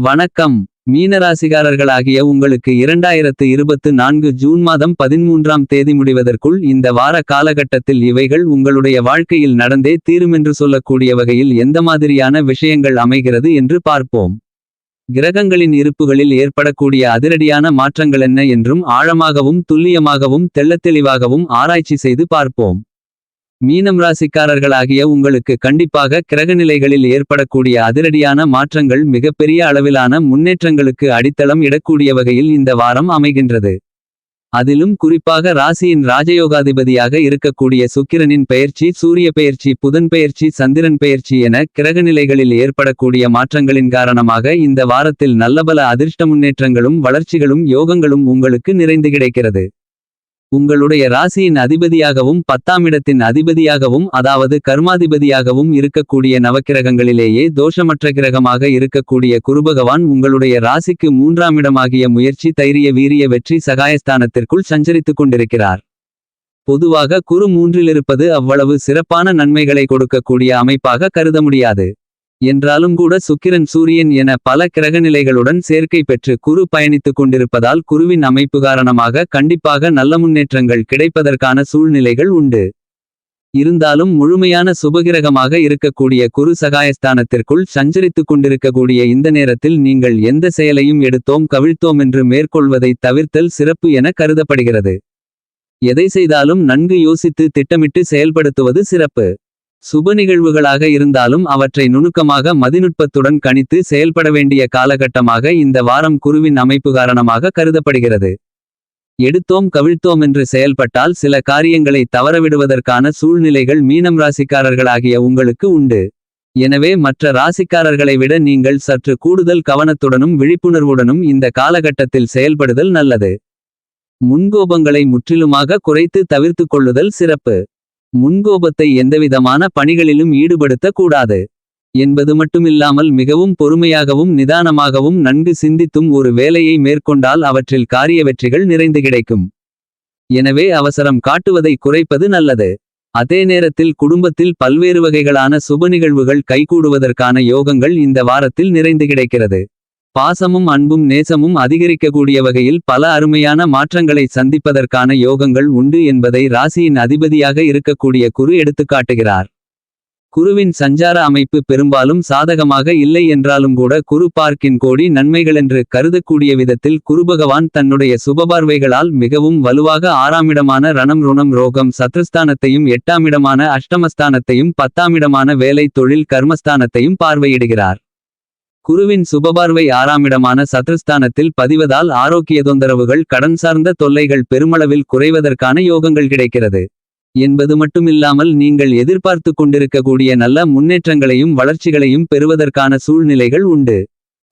வணக்கம். மீனராசிகாரர்களாகிய உங்களுக்கு இரண்டாயிரத்து இருபத்து நான்கு ஜூன் மாதம் பதிமூன்றாம் தேதி முடிவதற்குள் இந்த வார காலகட்டத்தில் இவைகள் உங்களுடைய வாழ்க்கையில் நடந்தே தீருமென்று சொல்லக்கூடிய வகையில் எந்த மாதிரியான விஷயங்கள் அமைகிறது என்று பார்ப்போம். கிரகங்களின் இருப்புகளில் ஏற்படக்கூடிய அதிரடியான மாற்றங்களென்ன என்றும் ஆழமாகவும் துல்லியமாகவும் தெள்ளத்தெளிவாகவும் ஆராய்ச்சி செய்து பார்ப்போம். மீனம் ராசிக்காரர்களாகிய உங்களுக்கு கண்டிப்பாக கிரகநிலைகளில் ஏற்படக்கூடிய அதிரடியான மாற்றங்கள் மிகப்பெரிய அளவிலான முன்னேற்றங்களுக்கு அடித்தளம் இடக்கூடிய வகையில் இந்த வாரம் அமைகின்றது. அதிலும் குறிப்பாக ராசியின் ராஜயோகாதிபதியாக இருக்கக்கூடிய சுக்கிரனின் பெயர்ச்சி சூரிய பெயர்ச்சி புதன் பெயர்ச்சி சந்திரன் பெயர்ச்சி என கிரகநிலைகளில் ஏற்படக்கூடிய மாற்றங்களின் காரணமாக இந்த வாரத்தில் நல்லபல அதிர்ஷ்ட முன்னேற்றங்களும் வளர்ச்சிகளும் யோகங்களும் உங்களுக்கு நிறைந்து கிடைக்கிறது. உங்களுடைய ராசியின் அதிபதியாகவும் பத்தாம் இடத்தின் அதிபதியாகவும் அதாவது கர்மாதிபதியாகவும் இருக்கக்கூடிய நவக்கிரகங்களிலேயே தோஷமற்ற கிரகமாக இருக்கக்கூடிய குருபகவான் உங்களுடைய ராசிக்கு மூன்றாம் இடமாகிய முயற்சி தைரிய வீரிய வெற்றி சகாயஸ்தானத்திற்குள் சஞ்சரித்துக் கொண்டிருக்கிறார். பொதுவாக குரு மூன்றிலிருப்பது அவ்வளவு சிறப்பான நன்மைகளை கொடுக்கக்கூடிய அமைப்பாக கருத முடியாது. என்றாலும் கூட சுக்கிரன் சூரியன் என பல கிரகநிலைகளுடன் சேர்க்கை பெற்று குரு பயணித்துக் கொண்டிருப்பதால் குருவின் அமைப்பு காரணமாக கண்டிப்பாக நல்ல முன்னேற்றங்கள் கிடைப்பதற்கான சூழ்நிலைகள் உண்டு. இருந்தாலும் முழுமையான சுபகிரகமாக இருக்கக்கூடிய குரு சகாயஸ்தானத்திற்குள் சஞ்சரித்துக் கொண்டிருக்கக்கூடிய இந்த நேரத்தில் நீங்கள் எந்த செயலையும் எடுத்தோம் கவிழ்த்தோம் என்று மேற்கொள்வதை தவிர்த்தல் சிறப்பு என கருதப்படுகிறது. எதை செய்தாலும் நன்கு யோசித்து திட்டமிட்டு செயல்படுத்துவது சிறப்பு. சுப நிகழ்வுகளாக இருந்தாலும் அவற்றை நுணுக்கமாக மதிநுட்பத்துடன் கணித்து செயல்பட வேண்டிய காலகட்டமாக இந்த வாரம் குருவின் அமைப்பு காரணமாக கருதப்படுகிறது. எடுத்தோம் கவிழ்த்தோம் என்று செயல்பட்டால் சில காரியங்களை தவறவிடுவதற்கான சூழ்நிலைகள் மீனம் ராசிக்காரர்களாகிய உங்களுக்கு உண்டு. எனவே மற்ற ராசிக்காரர்களை விட நீங்கள் சற்று கூடுதல் கவனத்துடனும் விழிப்புணர்வுடனும் இந்த காலகட்டத்தில் செயல்படுதல் நல்லது. முன்கோபங்களை முற்றிலுமாக குறைத்து தவிர்த்துக் கொள்ளுதல் சிறப்பு. முன்கோபத்தை எந்தவிதமான பணிகளிலும் ஈடுபடுத்த கூடாது என்பது மட்டுமில்லாமல் மிகவும் பொறுமையாகவும் நிதானமாகவும் நன்கு சிந்தித்தும் ஒரு வேலையை மேற்கொண்டால் அவற்றில் காரிய வெற்றிகள் நிறைந்து கிடைக்கும். எனவே அவசரம் காட்டுவதை குறைப்பது நல்லது. அதே நேரத்தில் குடும்பத்தில் பல்வேறு வகைகளான சுப நிகழ்வுகள் கைகூடுவதற்கான யோகங்கள் இந்த வாரத்தில் நிறைந்து கிடைக்கிறது. பாசமும் அன்பும் நேசமும் அதிகரிக்கக்கூடிய வகையில் பல அருமையான மாற்றங்களை சந்திப்பதற்கான யோகங்கள் உண்டு என்பதை ராசியின் அதிபதியாக இருக்கக்கூடிய குரு எடுத்துக்காட்டுகிறார் குருவின் சஞ்சார அமைப்பு பெரும்பாலும் சாதகமாக இல்லை என்றாலும் கூட குரு பார்க்கின் கோடி நன்மைகளென்று கருதக்கூடிய விதத்தில் குருபகவான் தன்னுடைய சுபபார்வைகளால் மிகவும் வலுவாக ஆறாமிடமான ரணம் ருணம் ரோகம் சத்ருஸ்தானத்தையும் எட்டாமிடமான அஷ்டமஸ்தானத்தையும் பத்தாமிடமான வேலை தொழில் கர்மஸ்தானத்தையும் பார்வையிடுகிறார். குருவின் சுபபார்வை ஆறாமிடமான சத்ருஸ்தானத்தில் பதிவதால் ஆரோக்கிய தொந்தரவுகள் கடன் சார்ந்த தொல்லைகள் பெருமளவில் குறைவதற்கான யோகங்கள் கிடைக்கிறது. என்பது மட்டுமில்லாமல் நீங்கள் எதிர்பார்த்து கொண்டிருக்கக்கூடிய நல்ல முன்னேற்றங்களையும் வளர்ச்சிகளையும் பெறுவதற்கான சூழ்நிலைகள் உண்டு.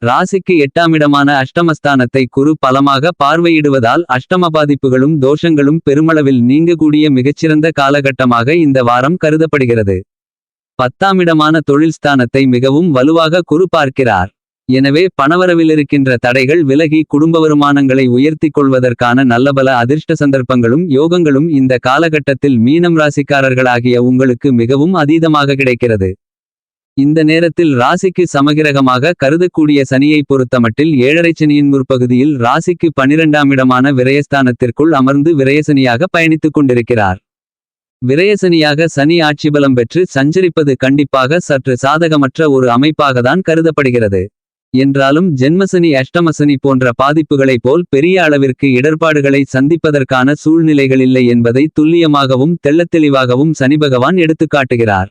ராசிக்கு எட்டாமிடமான அஷ்டமஸ்தானத்தை குரு பலமாக பார்வையிடுவதால் அஷ்டம பாதிப்புகளும் தோஷங்களும் பெருமளவில் நீங்கக்கூடிய மிகச்சிறந்த காலகட்டமாக இந்த வாரம் கருதப்படுகிறது. பத்தாமிடமான தொழில் ஸ்தானத்தை மிகவும் வலுவாக குரு பார்க்கிறார் எனவே பணவரவிலிருக்கின்ற தடைகள் விலகி குடும்ப வருமானங்களை உயர்த்திக் கொள்வதற்கான நல்லபல அதிர்ஷ்ட சந்தர்ப்பங்களும் யோகங்களும் இந்த காலகட்டத்தில் மீனம் ராசிக்காரர்களாகிய உங்களுக்கு மிகவும் அதீதமாக கிடைக்கிறது. இந்த நேரத்தில் ராசிக்கு சமகிரகமாக கருதக்கூடிய சனியை பொறுத்தமட்டில் ஏழரைச் சனியின் முற்பகுதியில் ராசிக்கு பனிரெண்டாம் இடமான விரயஸ்தானத்திற்குள் அமர்ந்து விரயசனியாக பயணித்துக் கொண்டிருக்கிறார். விரயசனியாக சனி ஆட்சிபலம் பெற்று சஞ்சரிப்பது கண்டிப்பாக சற்று சாதகமற்ற ஒரு அமைப்பாகத்தான் கருதப்படுகிறது. என்றாலும் ஜென்மசனி அஷ்டமசனி போன்ற பாதிப்புகளைப் போல் பெரிய அளவிற்கு இடர்பாடுகளை சந்திப்பதற்கான சூழ்நிலைகளில்லை என்பதை துல்லியமாகவும் தெள்ளத்தெளிவாகவும் சனிபகவான் எடுத்துக்காட்டுகிறார்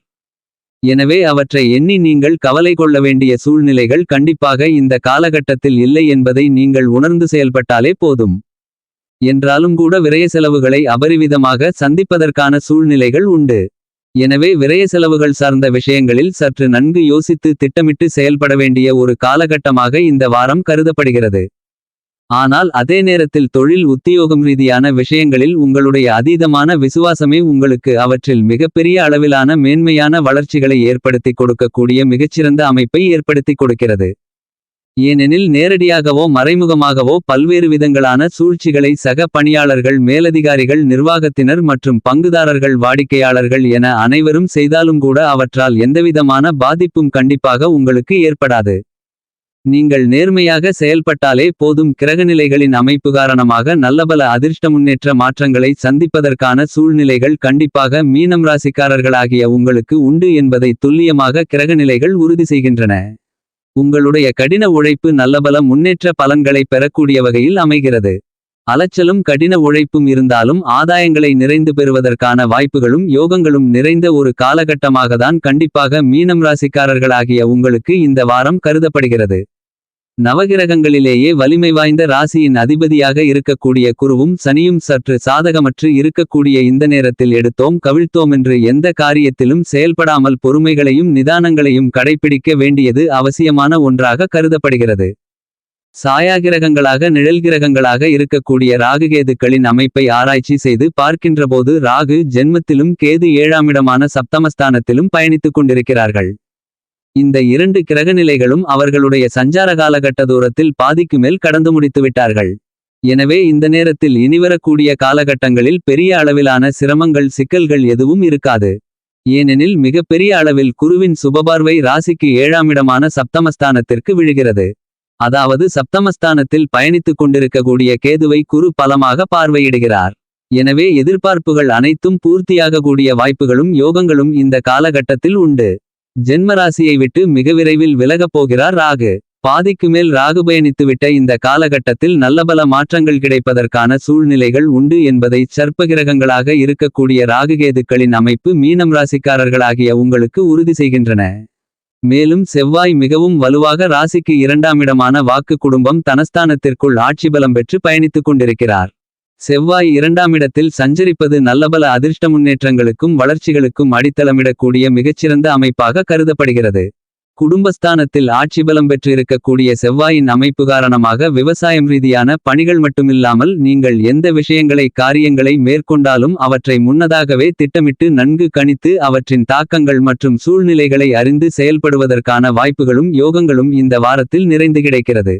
எனவே அவற்றை எண்ணி நீங்கள் கவலை கொள்ள வேண்டிய சூழ்நிலைகள் கண்டிப்பாக இந்த காலகட்டத்தில் இல்லை என்பதை நீங்கள் உணர்ந்து செயல்பட்டாலே போதும். என்றாலும் கூட விரய செலவுகளை அபரிவிதமாக சந்திப்பதற்கான சூழ்நிலைகள் உண்டு. எனவே விரய செலவுகள் சார்ந்த விஷயங்களில் சற்று நன்கு யோசித்து திட்டமிட்டு செயல்பட வேண்டிய ஒரு காலகட்டமாக இந்த வாரம் கருதப்படுகிறது. ஆனால் அதே நேரத்தில் தொழில் உத்தியோகம் ரீதியான விஷயங்களில் உங்களுடைய அதீதமான விசுவாசமே உங்களுக்கு அவற்றில் மிகப்பெரிய அளவிலான மேன்மையான வளர்ச்சிகளை ஏற்படுத்திக் கொடுக்கக்கூடிய மிகச்சிறந்த அமைப்பை ஏற்படுத்திக் கொடுக்கிறது. ஏனெனில் நேரடியாகவோ மறைமுகமாகவோ பல்வேறு விதங்களான சூழ்ச்சிகளை சக பணியாளர்கள் மேலதிகாரிகள் நிர்வாகத்தினர் மற்றும் பங்குதாரர்கள் வாடிக்கையாளர்கள் என அனைவரும் செய்தாலும் கூட அவற்றால் எந்தவிதமான பாதிப்பும் கண்டிப்பாக உங்களுக்கு ஏற்படாது. நீங்கள் நேர்மையாக செயல்பட்டாலே போதும். கிரகநிலைகளின் அமைப்பு காரணமாக நல்லபல அதிர்ஷ்ட முன்னேற்ற மாற்றங்களை சந்திப்பதற்கான சூழ்நிலைகள் கண்டிப்பாக மீனம் ராசிக்காரர்களாகிய உங்களுக்கு உண்டு என்பதை துல்லியமாக கிரகநிலைகள் உறுதி செய்கின்றன. உங்களுடைய கடின உழைப்பு நல்லபல முன்னேற்ற பலன்களை பெறக்கூடிய வகையில் அமைகிறது. அலைச்சலும் கடின உழைப்பும் இருந்தாலும் ஆதாயங்களை நிறைந்து பெறுவதற்கான வாய்ப்புகளும் யோகங்களும் நிறைந்த ஒரு காலகட்டமாகத்தான் கண்டிப்பாக மீனம் ராசிக்காரர்களாகிய உங்களுக்கு இந்த வாரம் கருதப்படுகிறது. நவகிரகங்களிலேயே வலிமை வாய்ந்த ராசியின் அதிபதியாக இருக்கக்கூடிய குருவும் சனியும் சற்று சாதகமற்று இருக்கக்கூடிய இந்த நேரத்தில் எடுத்தோம் கவிழ்த்தோம் என்று எந்த காரியத்திலும் செயல்படாமல் பொறுமைகளையும் நிதானங்களையும் கடைபிடிக்க வேண்டியது அவசியமான ஒன்றாக கருதப்படுகிறது. சாயாகிரகங்களாக நிழல்கிரகங்களாக இருக்கக்கூடிய ராகுகேதுக்களின் அமைப்பை ஆராய்ச்சி செய்து பார்க்கின்றபோது ராகு ஜென்மத்திலும் கேது ஏழாமிடமான சப்தமஸ்தானத்திலும் பயணித்துக் கொண்டிருக்கிறார்கள். இந்த இரண்டு கிரகநிலைகளும் அவர்களுடைய சஞ்சார காலகட்ட தூரத்தில் பாதிக்கு மேல் கடந்து முடித்து விட்டார்கள் எனவே இந்த நேரத்தில் இனிவரக்கூடிய காலகட்டங்களில் பெரிய அளவிலான சிரமங்கள் சிக்கல்கள் எதுவும் இருக்காது. ஏனெனில் மிகப்பெரிய அளவில் குருவின் சுபபார்வை ராசிக்கு ஏழாமிடமான சப்தமஸ்தானத்திற்கு விழுகிறது. அதாவது சப்தமஸ்தானத்தில் பயணித்துக் கொண்டிருக்கக்கூடிய கேதுவை குரு பலமாக பார்வையிடுகிறார். எனவே எதிர்பார்ப்புகள் அனைத்தும் பூர்த்தியாகக்கூடிய வாய்ப்புகளும் யோகங்களும் இந்த காலகட்டத்தில் உண்டு. ஜென்மராசியை விட்டு மிக விரைவில் விலகப் போகிறார் ராகு. பாதிக்கு மேல் ராகு பயணித்துவிட்ட இந்த காலகட்டத்தில் நல்லபல மாற்றங்கள் கிடைப்பதற்கான சூழ்நிலைகள் உண்டு என்பதை சர்ப்பகிரகங்களாக இருக்கக்கூடிய ராகுகேதுக்களின் அமைப்பு மீனம் ராசிக்காரர்களாகிய உங்களுக்கு உறுதி செய்கின்றன. மேலும் செவ்வாய் மிகவும் வலுவாக ராசிக்கு இரண்டாமிடமான வாக்கு குடும்பம் தனஸ்தானத்திற்குள் ஆட்சி பலம் பெற்று பயணித்துக் கொண்டிருக்கிறார். செவ்வாய் இரண்டாமிடத்தில் சஞ்சரிப்பது நல்லபல அதிர்ஷ்ட முன்னேற்றங்களுக்கும் வளர்ச்சிகளுக்கும் அடித்தளமிடக்கூடிய மிகச்சிறந்த அமைப்பாக கருதப்படுகிறது. குடும்பஸ்தானத்தில் ஆட்சி பலம் பெற்றிருக்கக்கூடிய செவ்வாயின் அமைப்பு காரணமாக விவசாயம் ரீதியான பணிகள் மட்டுமில்லாமல் நீங்கள் எந்த விஷயங்களை காரியங்களை மேற்கொண்டாலும் அவற்றை முன்னதாகவே திட்டமிட்டு நன்கு கணித்து அவற்றின் தாக்கங்கள் மற்றும் சூழ்நிலைகளை அறிந்து செயல்படுவதற்கான வாய்ப்புகளும் யோகங்களும் இந்த வாரத்தில் நிறைந்து கிடைக்கிறது.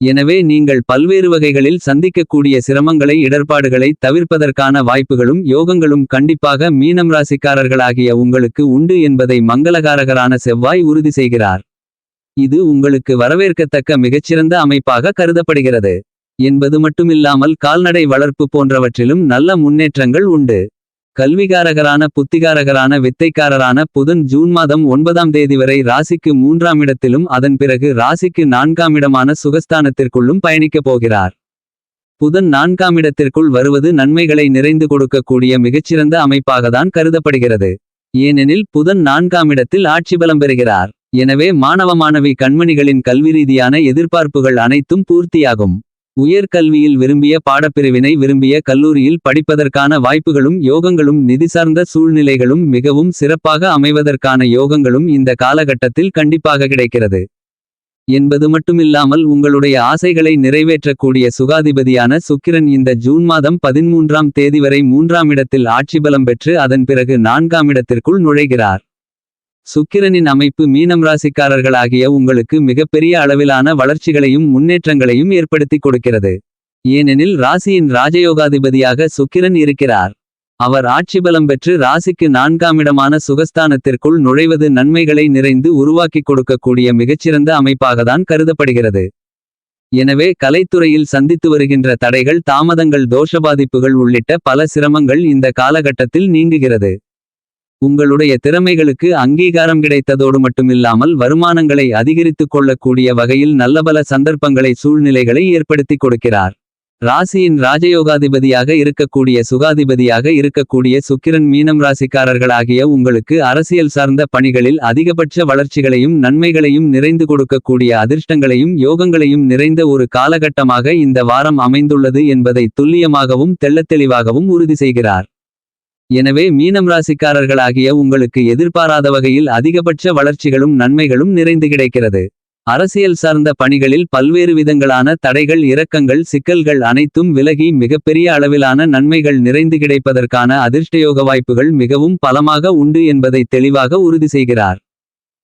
எனவே நீங்கள் பல்வேறு வகைகளில் சந்திக்கக்கூடிய சிரமங்களை இடர்பாடுகளை தவிர்ப்பதற்கான வாய்ப்புகளும் யோகங்களும் கண்டிப்பாக மீனம் ராசிக்காரர்களாகிய உங்களுக்கு உண்டு என்பதை மங்களகாரகரான செவ்வாய் உறுதி செய்கிறார். இது உங்களுக்கு வரவேற்கத்தக்க மிகச்சிறந்த அமைப்பாக கருதப்படுகிறது. என்பது மட்டுமில்லாமல் கால்நடை வளர்ப்பு போன்றவற்றிலும் நல்ல முன்னேற்றங்கள் உண்டு. கல்விகாரகரான புத்திகாரகரான வித்தைக்காரரான புதன் ஜூன் மாதம் ஒன்பதாம் தேதி வரை ராசிக்கு மூன்றாம் இடத்திலும் அதன் பிறகு ராசிக்கு நான்காம் இடமான சுகஸ்தானத்திற்குள்ளும் பயணிக்கப் போகிறார். புதன் நான்காம் இடத்திற்குள் வருவது நன்மைகளை நிறைந்து கொடுக்கக்கூடிய மிகச்சிறந்த அமைப்பாகத்தான் கருதப்படுகிறது. ஏனெனில் புதன் நான்காம் இடத்தில் ஆட்சி பலம் பெறுகிறார். எனவே மாணவ மாணவி கண்மணிகளின் கல்வி ரீதியான எதிர்பார்ப்புகள் அனைத்தும் பூர்த்தியாகும். உயர்கல்வியில் விரும்பிய பாடப்பிரிவினை விரும்பிய கல்லூரியில் படிப்பதற்கான வாய்ப்புகளும் யோகங்களும் நிதி சார்ந்த சூழ்நிலைகளும் மிகவும் சிறப்பாக அமைவதற்கான யோகங்களும் இந்த காலகட்டத்தில் கண்டிப்பாக கிடைக்கிறது. என்பது மட்டுமில்லாமல் உங்களுடைய ஆசைகளை நிறைவேற்றக்கூடிய சுகாதிபதியான சுக்கிரன் இந்த ஜூன் மாதம் பதிமூன்றாம் தேதி வரை மூன்றாம் இடத்தில் ஆட்சி பலம் பெற்று அதன் பிறகு நான்காம் இடத்திற்குள் நுழைகிறார். சுக்கிரனின் அமைப்பு மீனம் ராசிக்காரர்களாகிய உங்களுக்கு மிகப்பெரிய அளவிலான வளர்ச்சிகளையும் முன்னேற்றங்களையும் ஏற்படுத்தி கொடுக்கிறது. ஏனெனில் ராசியின் ராஜயோகாதிபதியாக சுக்கிரன் இருக்கிறார். அவர் ஆட்சி பலம் பெற்று ராசிக்கு நான்காம் இடமான சுகஸ்தானத்திற்குள் நுழைவது நன்மைகளை நிறைந்து உருவாக்கி கொடுக்கக்கூடிய மிகச்சிறந்த அமைப்பாகத்தான் கருதப்படுகிறது. எனவே கலைத்துறையில் சந்தித்து வருகின்ற தடைகள் தாமதங்கள் தோஷ பாதிப்புகள் உள்ளிட்ட பல சிரமங்கள் இந்த காலகட்டத்தில் நீங்குகிறது. உங்களுடைய திறமைகளுக்கு அங்கீகாரம் கிடைத்ததோடு மட்டுமில்லாமல் வருமானங்களை அதிகரித்துக் கொள்ளக்கூடிய வகையில் நல்லபல சந்தர்ப்பங்களை சூழ்நிலைகளை ஏற்படுத்தி கொடுக்கிறார். ராசியின் ராஜயோகாதிபதியாக இருக்கக்கூடிய சுகாதிபதியாக இருக்கக்கூடிய சுக்கிரன் மீனம் ராசிக்காரர்களாகிய உங்களுக்கு அரசியல் சார்ந்த பணிகளில் அதிகபட்ச வளர்ச்சிகளையும் நன்மைகளையும் நிறைந்து கொடுக்கக்கூடிய அதிர்ஷ்டங்களையும் யோகங்களையும் நிறைந்த ஒரு காலகட்டமாக இந்த வாரம் அமைந்துள்ளது என்பதை துல்லியமாகவும் தெள்ளத்தெளிவாகவும் உறுதி செய்கிறார். எனவே மீனம் ராசிக்காரர்களாகிய உங்களுக்கு எதிர்பாராத வகையில் அதிகபட்ச வளர்ச்சிகளும் நன்மைகளும் நிறைந்து கிடைக்கிறது. அரசியல் சார்ந்த பணிகளில் பல்வேறு விதங்களான தடைகள் இரக்கங்கள் சிக்கல்கள் அனைத்தும் விலகி மிகப்பெரிய அளவிலான நன்மைகள் நிறைந்து கிடைப்பதற்கான அதிர்ஷ்டயோக வாய்ப்புகள் மிகவும் பலமாக உண்டு என்பதை தெளிவாக உறுதி செய்கிறார்.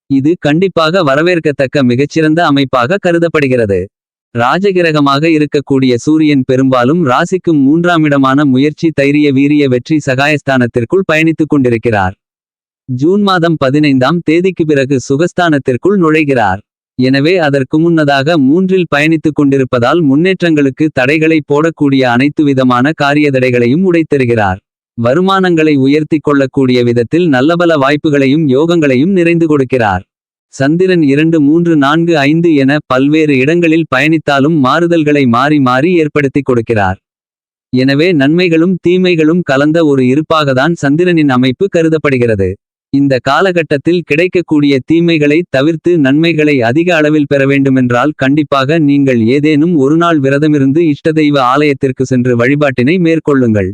இது கண்டிப்பாக வரவேற்கத்தக்க மிகச்சிறந்த அமைப்பாக கருதப்படுகிறது. ராஜகிரகமாக இருக்கக்கூடிய சூரியன் பெரும்பாலும் ராசிக்கும் மூன்றாம் இடமான முயற்சி தைரிய வீரிய வெற்றி சகாயஸ்தானத்திற்குள் பயணித்துக் கொண்டிருக்கிறார். ஜூன் மாதம் பதினைந்தாம் தேதிக்கு பிறகு சுகஸ்தானத்திற்குள் நுழைகிறார். எனவே அதற்கு முன்னதாக மூன்றில் பயணித்துக் கொண்டிருப்பதால் முன்னேற்றங்களுக்கு தடைகளை போடக்கூடிய அனைத்து விதமான காரியதடைகளையும் உடைத்தருகிறார். வருமானங்களை உயர்த்திக் கொள்ளக்கூடிய விதத்தில் நல்லபல வாய்ப்புகளையும் யோகங்களையும் நிறைந்து கொடுக்கிறார். சந்திரன் இரண்டு மூன்று நான்கு ஐந்து என பல்வேறு இடங்களில் பயணித்தாலும் மாறுதல்களை மாறி மாறி ஏற்படுத்திக் கொடுக்கிறார். எனவே நன்மைகளும் தீமைகளும் கலந்த ஒரு இருப்பாகத்தான் சந்திரனின் அமைப்பு கருதப்படுகிறது. இந்த காலகட்டத்தில் கிடைக்கக்கூடிய தீமைகளை தவிர்த்து நன்மைகளை அதிக அளவில் பெற வேண்டுமென்றால் கண்டிப்பாக நீங்கள் ஏதேனும் ஒருநாள் விரதமிருந்து இஷ்டதெய்வ ஆலயத்திற்கு சென்று வழிபாட்டினை மேற்கொள்ளுங்கள்.